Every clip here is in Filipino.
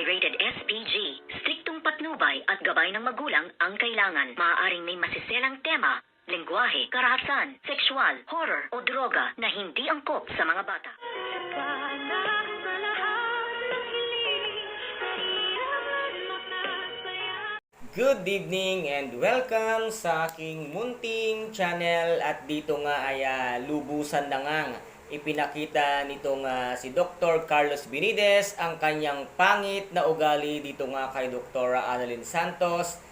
ay rated SPG. Striktong patnubay at gabay ng magulang ang kailangan. Maaaring may masiselang tema, lengguwahe, karahasan, sexual, horror o droga na hindi angkop sa mga bata. Good evening and welcome sa aking munting channel at dito nga ay ah, lubusan na nga ipinakita nitong ah, si Dr. Carlos Benides ang kanyang pangit na ugali dito nga kay Dr. Annalyn Santos.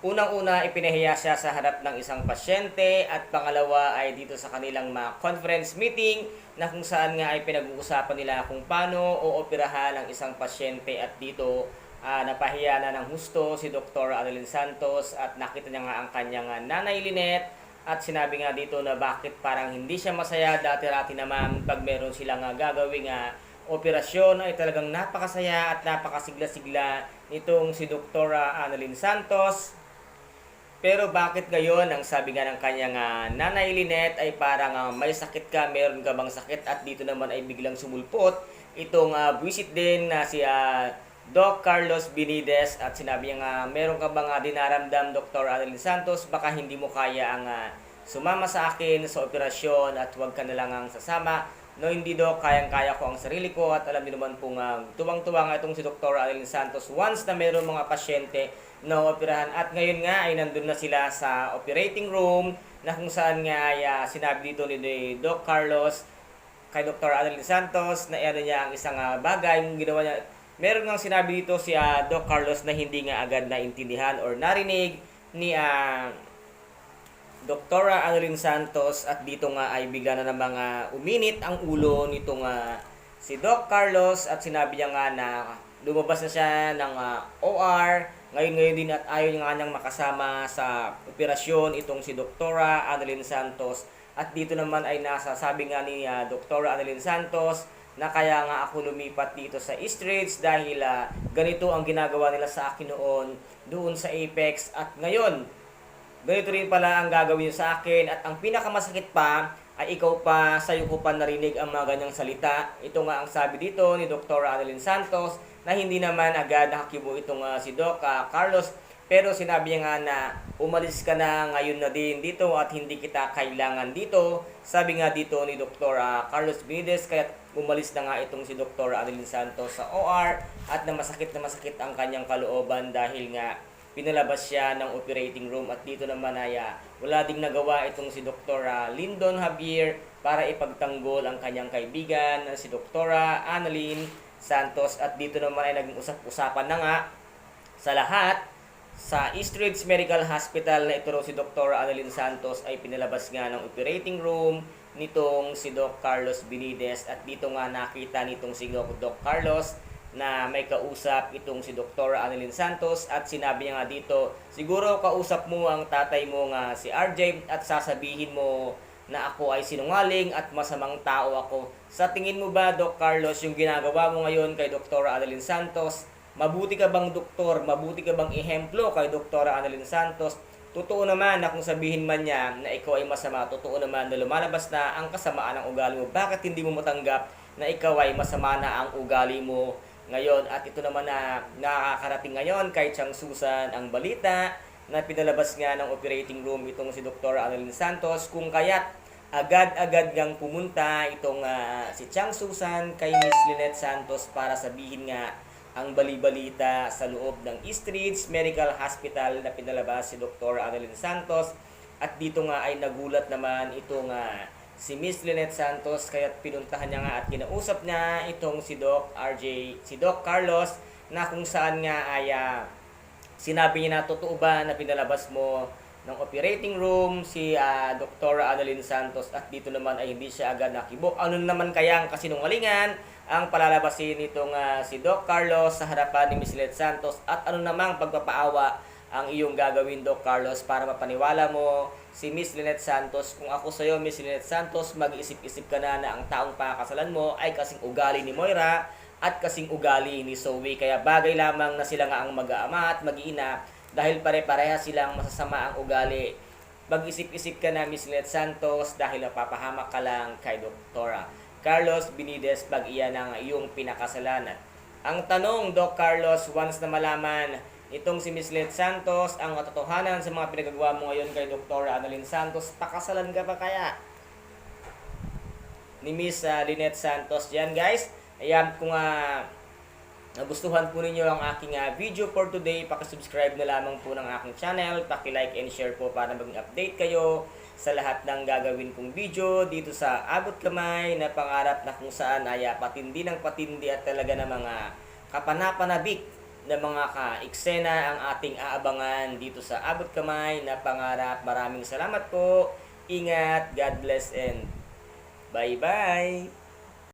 Unang-una, ipinahiya siya sa harap ng isang pasyente at pangalawa ay dito sa kanilang mga conference meeting na kung saan nga ay pinag-uusapan nila kung paano ooperahan ang isang pasyente at dito ah, napahiya na ng husto si Dr. Annalyn Santos at nakita niya nga ang kanyang ah, nanay Lynette at sinabi nga dito na bakit parang hindi siya masaya dati-rati naman pag meron silang ah, gagawing ah, operasyon ay talagang napakasaya at napakasigla-sigla nitong si Dr. Annalyn Santos pero bakit ngayon, ang sabi nga ng kanyang ah, nanay Lynette ay parang ah, may sakit ka, meron ka bang sakit at dito naman ay biglang sumulpot itong uh, buwisit din na si ah, Doc Carlos Benides at sinabi niya nga, meron ka bang ah, dinaramdam Dr. Annalyn Santos, baka hindi mo kaya ang ah, sumama sa akin sa operasyon at huwag ka na lang ang sasama. No, hindi do, kayang-kaya ko ang sarili ko at alam niyo naman pong uh, tuwang-tuwa nga itong si Dr. Annalyn Santos once na meron mga pasyente na operahan. At ngayon nga ay nandun na sila sa operating room na kung saan nga ay ah, sinabi dito ni, ni Doc Carlos kay Dr. Annalyn Santos na ano niya ang isang ah, bagay yung ginawa niya. Meron nga sinabi dito si ah, Doc Carlos na hindi nga agad naintindihan or narinig ni ah, Doktora Annalyn Santos at dito nga ay bigla na namang ah, uminit ang ulo nitong ah, si Doc Carlos at sinabi niya nga na lumabas na siya ng ah, OR ngayon ngayon din at ayaw nga niyang makasama sa operasyon itong si Doktora Annalyn Santos. At dito naman ay nasa sabi nga ni ah, Doktora Annalyn Santos na kaya nga ako lumipat dito sa East Ridge dahil ah, ganito ang ginagawa nila sa akin noon doon sa Apex at ngayon ganito rin pala ang gagawin sa akin at ang pinakamasakit pa ay ikaw pa, sa'yo ko pa narinig ang mga ganyang salita. Ito nga ang sabi dito ni Dr. Annalyn Santos na hindi naman agad nakakibo itong ah, si Doc ah, Carlos pero sinabi nga na umalis ka na ngayon na din dito at hindi kita kailangan dito. Sabi nga dito ni Dr. ah, Carlos Benitez kaya umalis na nga itong si Dr. Annalyn Santos sa OR at na masakit na masakit ang kanyang kalooban dahil nga pinalabas siya ng operating room at dito naman ay ah, wala ding nagawa itong si Dr. ah, Lyndon Javier para ipagtanggol ang kanyang kaibigan si Dr. Annalyn Santos at dito naman ay naging usap-usapan na nga sa lahat sa East Ridge Medical Hospital na ito raw si Dr. Annalyn Santos ay pinalabas nga ng operating room nitong si Doc Carlos Benides at dito nga nakita nitong si Doc Carlos na may kausap itong si Dr. Annalyn Santos at sinabi niya nga dito, siguro kausap mo ang tatay mo nga si RJ at sasabihin mo na ako ay sinungaling at masamang tao ako. Sa tingin mo ba, Doc Carlos, yung ginagawa mo ngayon kay Dr. Annalyn Santos, mabuti ka bang doktor, mabuti ka bang ehemplo kay Dr. Annalyn Santos? Totoo naman na kung sabihin man niya na ikaw ay masama, totoo naman na lumalabas na ang kasamaan ng ugali mo. Bakit hindi mo matanggap na ikaw ay masama na ang ugali mo ngayon? At ito naman na nakakarating ngayon kay Chang Susan ang balita na pinalabas nga ng operating room itong si Dr. Annalyn Santos kung kaya't agad-agad ngang pumunta itong ah, si Chang Susan kay Miss Lynette Santos para sabihin nga ang balibalita sa loob ng East Ridge Medical Hospital na pinalabas si Dr. Annalyn Santos at dito nga ay nagulat naman itong ah, si Miss Lynette Santos kaya pinuntahan niya nga at kinausap niya itong si Doc RJ, si Doc Carlos na kung saan nga ay ah, sinabi niya na totoo ba na pinalabas mo ng operating room si ah, Dr. Annalyn Santos at dito naman ay hindi siya agad nakibok. Ano naman kaya ang kasinungalingan ang palalabasin nitong ah, si Doc Carlos sa harapan ni Miss Lynette Santos at ano namang pagpapaawa ang iyong gagawin Doc Carlos para mapaniwala mo si Miss Lynette Santos. Kung ako sa iyo Miss Lynette Santos, mag-isip-isip ka na na ang taong pakakasalan mo ay kasing ugali ni Moira at kasing ugali ni Zoe. Kaya bagay lamang na sila nga ang mag-aama at mag-iina dahil pare-pareha silang masasama ang ugali. Mag-isip-isip ka na Miss Lynette Santos dahil napapahamak ka lang kay Doktora Carlos Benides pag iyan ang iyong pinakasalanan. Ang tanong, Doc Carlos, once na malaman itong si Miss Let Santos, ang katotohanan sa mga pinagagawa mo ngayon kay Dr. Annalyn Santos, pakasalan ka pa kaya? Ni Miss ah, Lynette Santos. Yan guys, ayan kung ah, nagustuhan po ninyo ang aking ah, video for today, pakisubscribe na lamang po ng aking channel, paki-like and share po para maging update kayo sa lahat ng gagawin kong video dito sa Abot Kamay na pangarap na kung saan ay ah, patindi ng patindi at talaga ng mga kapanapanabik na mga ka-eksena ang ating aabangan dito sa Abot Kamay na pangarap. Maraming salamat po. Ingat, God bless and bye-bye.